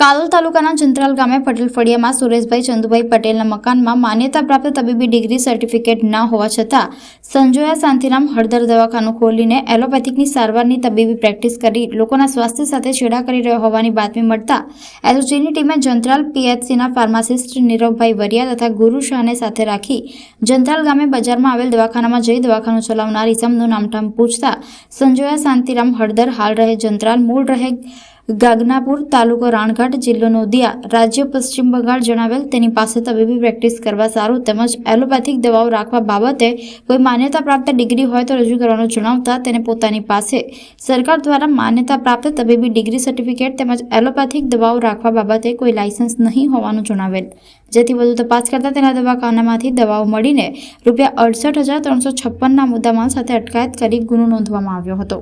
કાલોલ તાલુકાના ચંત્રાલ ગામે પટેલ ફળિયામાં સુરેશભાઈ ચંદુભાઈ પટેલના મકાનમાં માન્યતા પ્રાપ્ત તબીબી ડિગ્રી સર્ટિફિકેટ ન હોવા છતાં સંજોયા શાંતિરામ હળદર દવાખાનું ખોલીને એલોપેથિકની સારવારની તબીબી પ્રેક્ટિસ કરી લોકોના સ્વાસ્થ્ય સાથે છેડા કરી રહ્યો હોવાની બાતમી મળતા એસઓજીની ટીમે જંત્રાલ પીએચસીના ફાર્માસિસ્ટ નીરવભાઈ વરિયા તથા ગુરુ શાહને સાથે રાખી જંત્રાલ ગામે બજારમાં આવેલ દવાખાનામાં જઈ દવાખાનું ચલાવનાર ઇસમનું નામઠામ પૂછતા સંજોયા શાંતિરામ હળદર હાલ રહે જંત્રાલ, મૂળ રહે ગાગનાપુર તાલુકો રાણઘાટ જિલ્લો નોંધિયા રાજ્ય પશ્ચિમ બંગાળ જણાવેલ તેની પાસે તબીબી પ્રેક્ટિસ કરવા સારું તેમજ એલોપેથિક દવાઓ રાખવા બાબતે કોઈ માન્યતા પ્રાપ્ત ડિગ્રી હોય તો રજૂ કરવાનું જણાવતા તેને પોતાની પાસે. સરકાર દ્વારા માન્યતા પ્રાપ્ત તબીબી ડિગ્રી સર્ટિફિકેટ તેમજ એલોપેથિક દવાઓ રાખવા બાબતે કોઈ લાયસન્સ નહીં હોવાનું જણાવેલ. જેથી વધુ તપાસ કરતા તેના દવાખાનામાંથી દવાઓ મળીને રૂપિયા અડસઠ હજાર ત્રણસો છપ્પનના મુદ્દામાલ સાથે અટકાયત કરી ગુનો નોંધવામાં આવ્યો હતો.